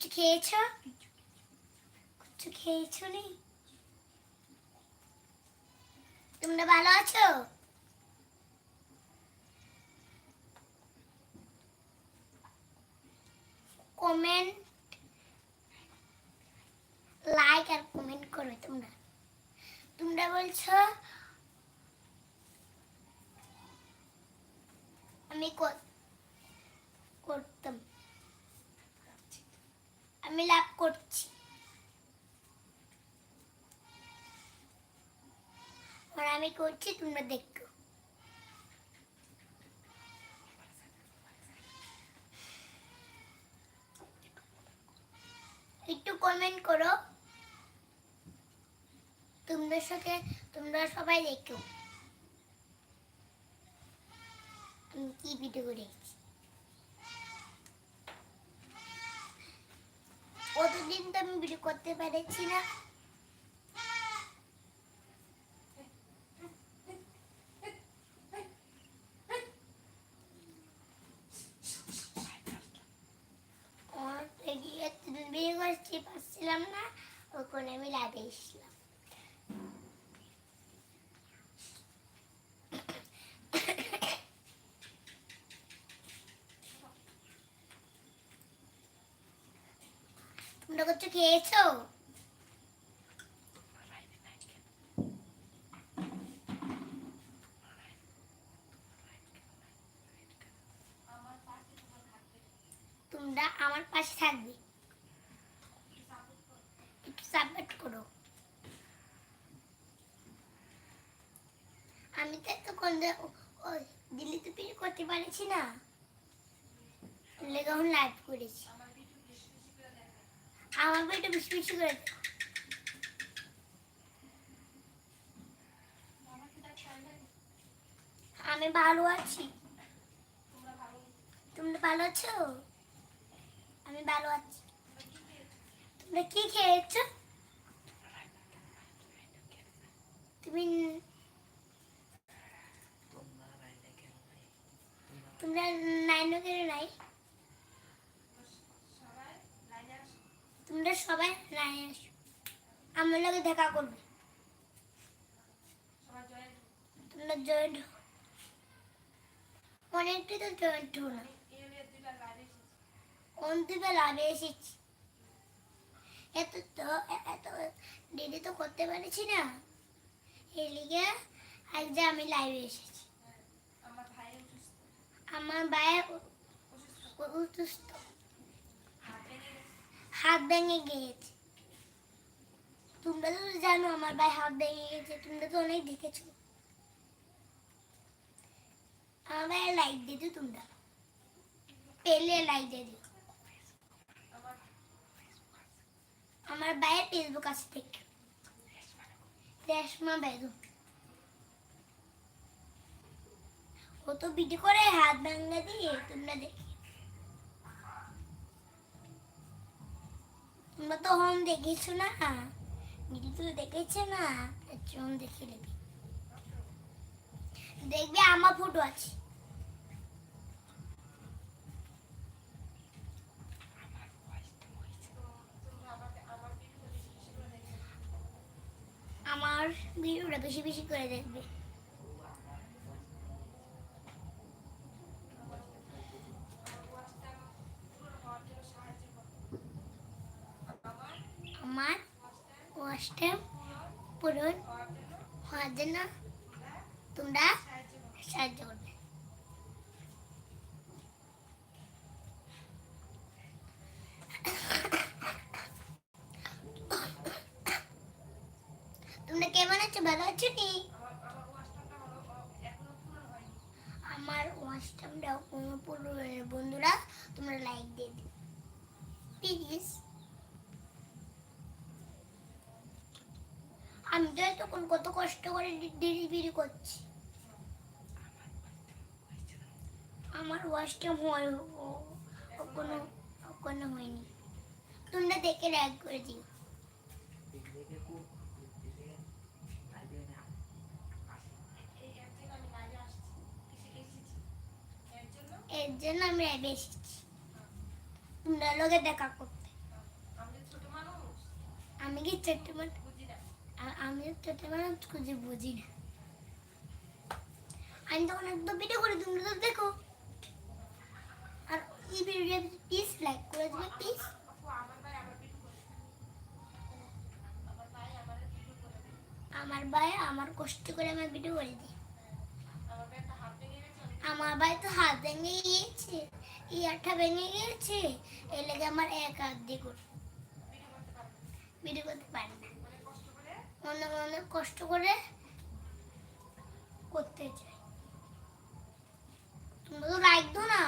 কিছু খেয়েছ কিছু খেয়েছো নি তোমরা ভালো আছো কমেন্ট লাইক আর কমেন্ট করবে তোমরা। তোমরা বলছো, আমি কর- করতাম। আমি লাভ করছি। আর আমি করছি, তোমরা দেখো। একটু কমেন্ট করো। তোমাদের সাথে, তোমরা সবাই দেখো। আমি কি ভিডিও করেছি কতদিন তো আমি ভিডিও করতে পেরেছি না। বিয়ে করছি পাচ্ছিলাম না ওখানে আমি লাইভে তোমরা খেয়েছো? তোমরা আমার পাশে থাকবে। একটু করো। আমি তো এতক্ষণ দিল্লিতে পিড়ি করতে পারছি না। লাইভ করেছি। আমার বইটা বেশি বেশি করে আমি ভালো আছি। তোমরা ভালো আছো? আমি ভালো আছি। তোমরা কি খেয়েছো? তুমি তোমরা নাইনও কেন নাই? তোমরা সবাই নাই আসো আমার লগে দেখা করবে। তোমরা জয়েন্ট অনেকটি তো জয়েন্ট হো না। অন্তিমে লাভে এসেছি? এত তো, এত দেরি তো করতে পেরেছি না। এই লিগে আজ যে আমি লাইভে এসেছি। আমার ভাইয়ের অসুস্থ। হাত ভেঙে গিয়েছে। তোমরা তো জানো আমার ভাই হাত ভেঙে গেছে তোমরা তো অনেক দেখেছ। আমার ভাইয়ের লাইক দিও তোমরা। পেলে লাইক দিয়ে দিও। আমার ভাইয়ের ফেসবুক আছে থেকে রেশমা বেগম। ও তো ভিডিও করে হাত ভাঙা দিয়ে তোমরা দেখি। তো হোম দেখেছ না? দেখেছ না? দেখে নেবে। দেখবে, আমার ফটো আছে। আমার ভিডিওটা বেশি বেশি করে দেখবে আমার ওয়াশটা পূরণ হওয়ার জন্য তোমরা সাহায্য করবে। তোমরা কেমন আছো? ভালো আছো নি আমার ওয়াশটামটা বন্ধুরা, তোমরা লাইক দিয়ে দিও। প্লিজ আমি তো তখন কত কষ্ট করে ডেলিভারি করছি। আমার ওয়াশটা হয় ও- ও কোনো ও কোনো হয়নি। তোমরা দেখে লাইক করে দিও। এর জন্য আমি লাইভে এসেছি। তোমরা লোকে দেখা করতে। আমি কি ছোট্ট মানুষ? আমি খুঁজে বুঝি না। আমি তখন একদম ভিডিও তো দেখো। আর এই প্লিজ লাইক করে দেবে প্লিজ আমার ভাই আমার কষ্ট করে আমার ভিডিও করে দিই আমার ভাই তো হাত ভেঙে গিয়েছে ইয়ারটা ভেঙে গিয়েছে, এর লেগে আমার এক হাত দিয়ে ভিডিও করতে পারি না। মনে অনেক কষ্ট করে করতে চাই। তোমরা তো লাইক দো না।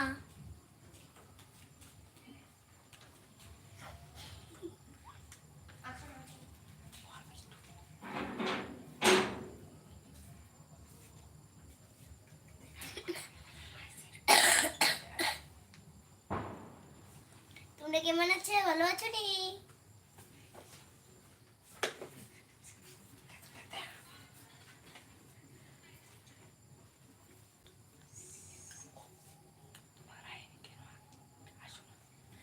তোমরা কেমন আছে? ভালো আছো নি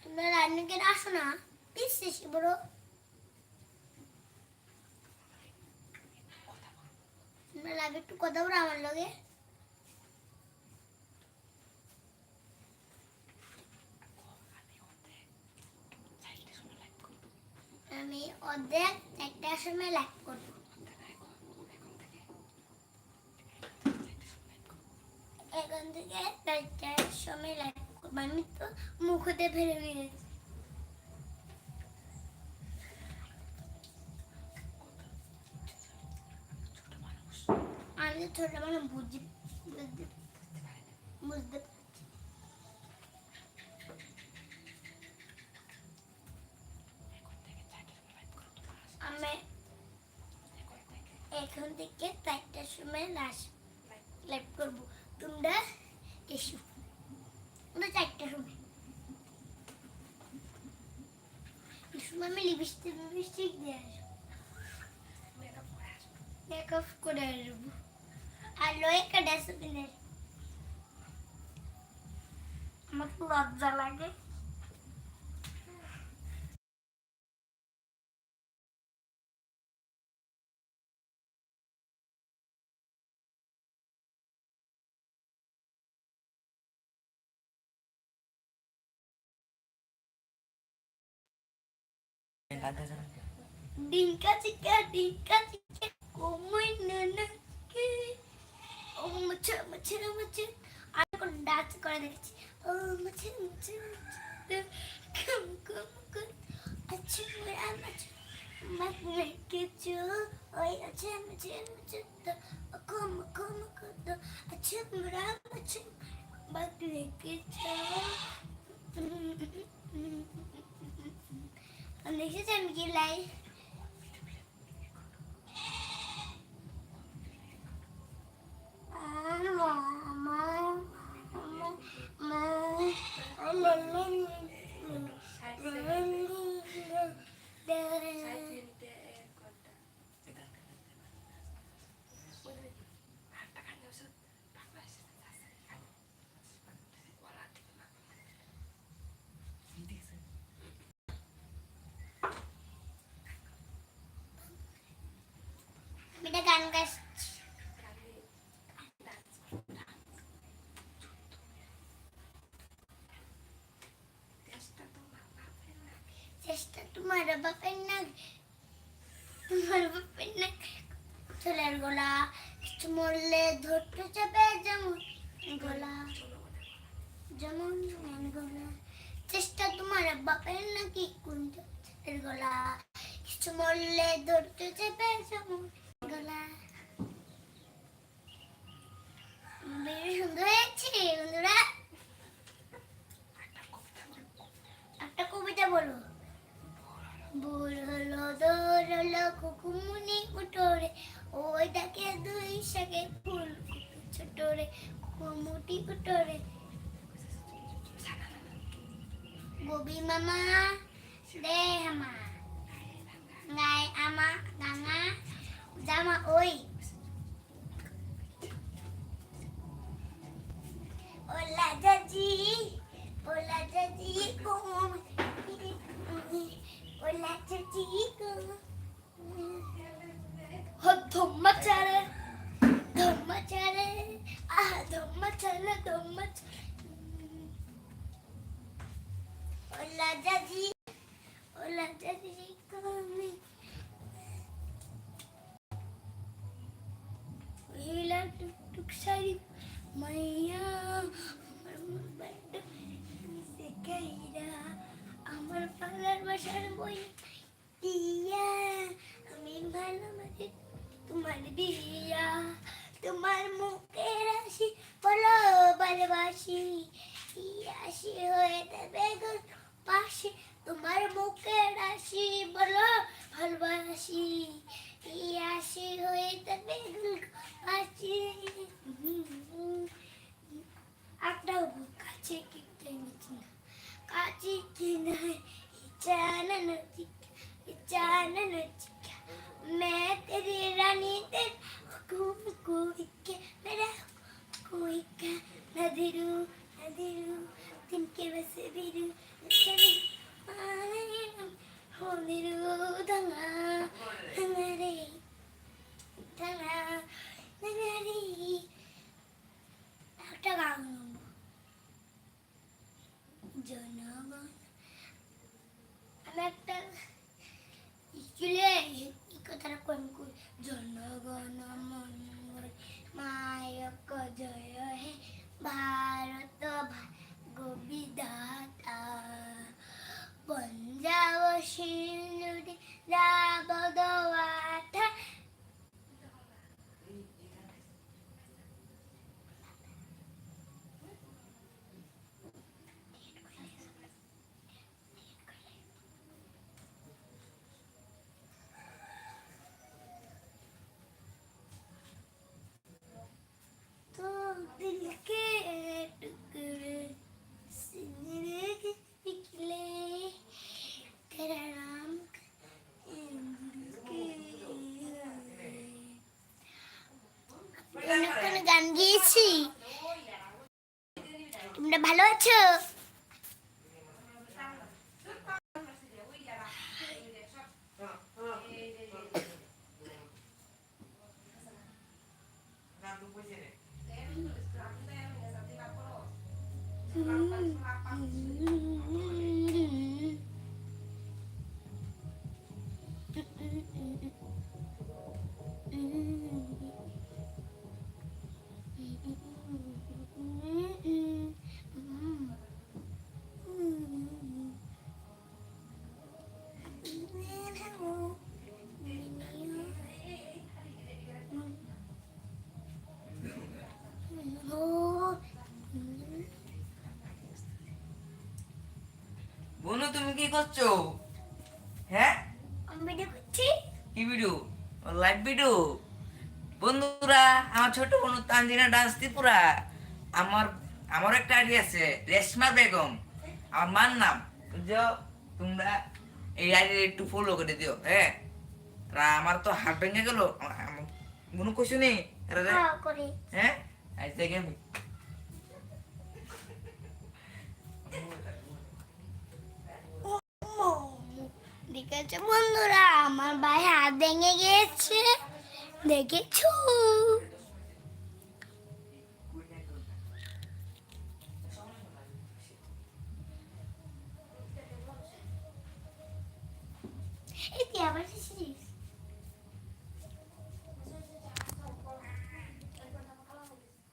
তোমরা রান্নাকে আসো না প্লিজ এসে বড় তোমরা লাগে একটু কথা বলো আমার লগে। আমি অর্ধেক একটার সময় লাইক করব। এখন থেকে চারটার সময় লাইক করব। আমি তো মুখতে ফেলে নিয়েছি আমি তো ছোট মানুষ বুঝি বুঝতে আমি এখন থেকে চারটার সময় লাশ লাইভ করব। তোমরা এসো। তোমরা চারটার সময়। আমি লিপস্টিক লিপস্টিক দিয়ে আসব। মেকআপ করে আসব। আর লয়ে একটা ডাস্টবিনের আমার তো লজ্জা লাগে Dinka chika dinka chika কোমই নানাকে ও মুছে মুছে মুছে আর কোন ডান্স করে দেখছি। ও মুছে মুছে কম কম কম আচ্ছা মেরা মুছে মত মেকে চো ওই আচ্ছা মুছে মুছে তো কম কম কম আচ্ছা মেরা মুছে মত মেকে চো দেখেছি আমি কি লাই চেষ্টা তোমার বাপের না তোমার বাপের না ছেলের গলা মরলে ধরতে চাপে যেমন গলা যেমন গলা চেষ্টা তোমার বাপের নাকি কোন ছেলের গলা কিছু মরলে ধরতে চেপে যেমন ছোট কুমুটি উঠোরে গবি মামা দে হামা গায় আমা গাঙা জামা ওই Jaji. ¿Cómo? Hola, Jaji. ¿Cómo? ওলা দাদি ওলা দাদি কমে হিলা টুক টুক সারি মাইয়া, আমার পালার বাসার বই দিয়া, আমি ভালোবাসি তোমার দিয়া, তোমার মুখের হাসি বলো ভালোবাসি আসি হয়ে দেবে গো পাশে তোমার মুখের হাসি বলো ভালোবাসি আসি হয়ে দেবে গো পাশে একটা কাছে কিনতে নিচ্ছি না কাছে কিনা ইচ্ছানা নচিকা ইচ্ছানা নচিকা मैं तेरी रानी तेरे हुकुम कोई के मेरा もう一回。গান তোমরা ভালো আছো? কি করছ? হ্যাঁ? আমি ভিডিও করছি। কি ভিডিও লাইভ ভিডিও বন্ধুরা আমার ছোট বোন তানজিনা ডান্স ত্রিপুরা। আমার আমার একটা আইডি আছে রেশমা বেগম। আমার মার নাম। বুঝছ? তোমরা এই আইডি একটু ফলো করে দিও হ্যাঁ? আমার তো হাত ভেঙে গেল। কোনো কিছু নেই। হ্যাঁ হ্যাঁ? আজ থেকে আমি বন্ধুরা আমার ভাই হাত ভেঙে গিয়েছে। দেখেছ?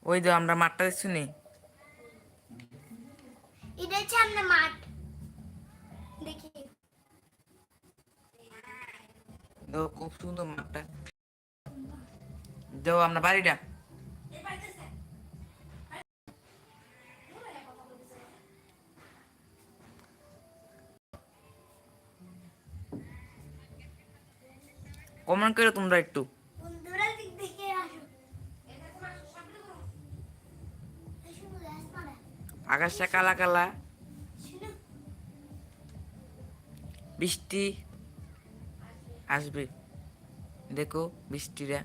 ওই তো আমরা মাঠটা দেখছি নি এটা হচ্ছে আপনার মাঠ দেখি দেখো খুব সুন্দর মাঠটা দেখো আমরা বাড়িটা কমেন্ট করো তোমরা একটু। আকাশটা কালা কালা। বৃষ্টি আসবে। দেখো বৃষ্টিটা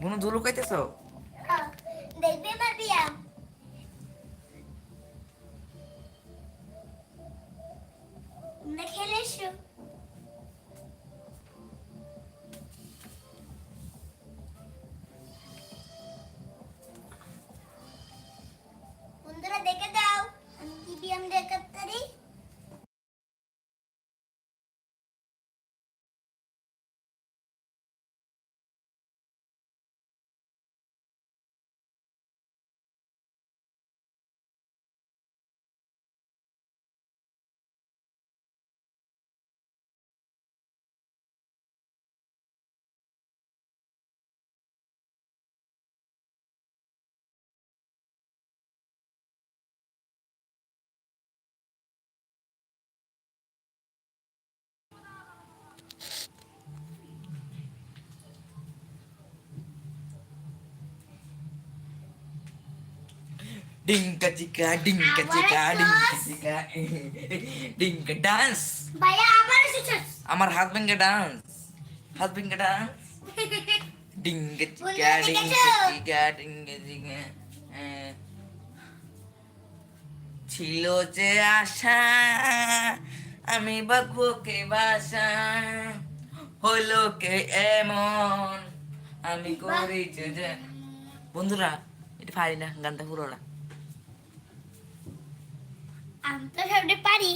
বুনু ধুলু ডিঙ্কা চিকা ডিঙ্কা চিকা ডিঙ্কা চিকা ডিঙ্কা ডান্স আমার হাজবেন্ডকে ডান্স হাজবেন্ডকে ডান্স ডিঙ্কা চিকা ডিঙ্কা চিকা ডিঙ্কা চিকা। ছিল যে আশা আমি বাকবো কে বাসা হলো কে এমন আমি করেছি যে বন্ধুরা এটা পারি না গানটা পুরো না আমি তো সবটা পারি।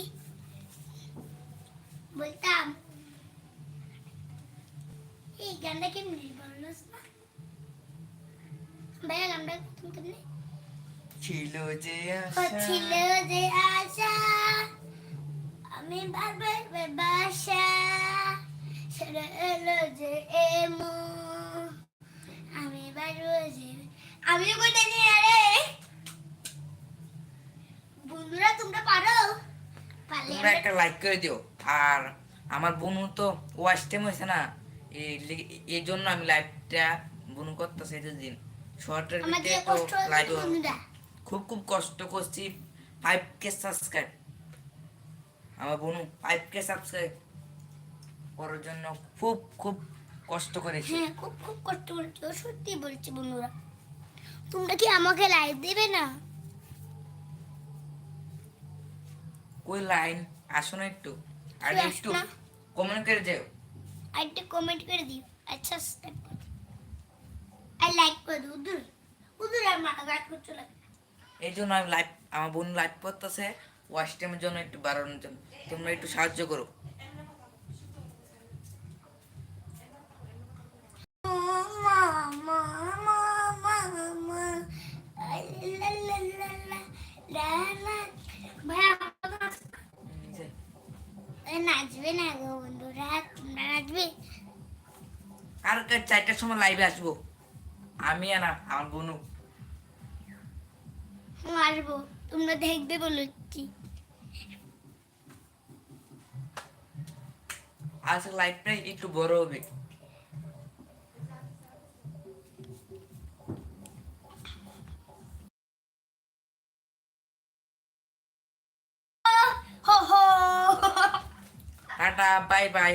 বলতাম এই গানটা কেমনি বললোস না? ভাইয়া গানটা তুমি কেমনি? ছিল যে হচ্ছিল আশা। যে আশা আমি বারবার বাসা। সেটা এলো যে আমি বারবার যে আমি কই জানি আরে বন্ধুরা তোমরা পারো পারলে তোমরা একটা লাইক করে দিও। আর আমার বোনু তো ওয়াচ টাইম হয়েছে না। এই জন্য আমি লাইভটা বোনু করতেছে দিন। শর্টের ভিতরে তো লাইভ খুব খুব কষ্ট করছি। ফাইভ কে সাবস্ক্রাইব আমার বোনু ফাইভ কে সাবস্ক্রাইব করার জন্য খুব খুব কষ্ট করেছি। হ্যাঁ খুব খুব কষ্ট করেছি। সত্যি বলছি বন্ধুরা তোমরা কি আমাকে লাইভ দেবে না? কই লাইন আসো না একটু আর একটু কমেন্ট করে যাও আর একটা কমেন্ট করে দিও করে দিও আর লাইক করে দিও উদুর উদুর আর মাথা গাছ করতে লাগে এই জন্য আমি লাইভ আমার বোন লাইভ করতেছে ওয়াচ টাইমের জন্য একটু বাড়ানোর জন্য তোমরা একটু সাহায্য করো নাচবে না গো বন্ধুরা তোমরা নাচবে আর চারটার সময় লাইভে আসব। আমি আর আমার বোনু আসব। তোমরা দেখবে বলছি। আজকে লাইভটাই একটু বড় হবে। টাটা বাই বাই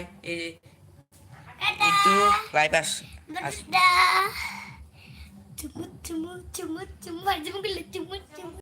একটু লাইভ আস চুমু চুমু চুমু চুমু চুমু চুমু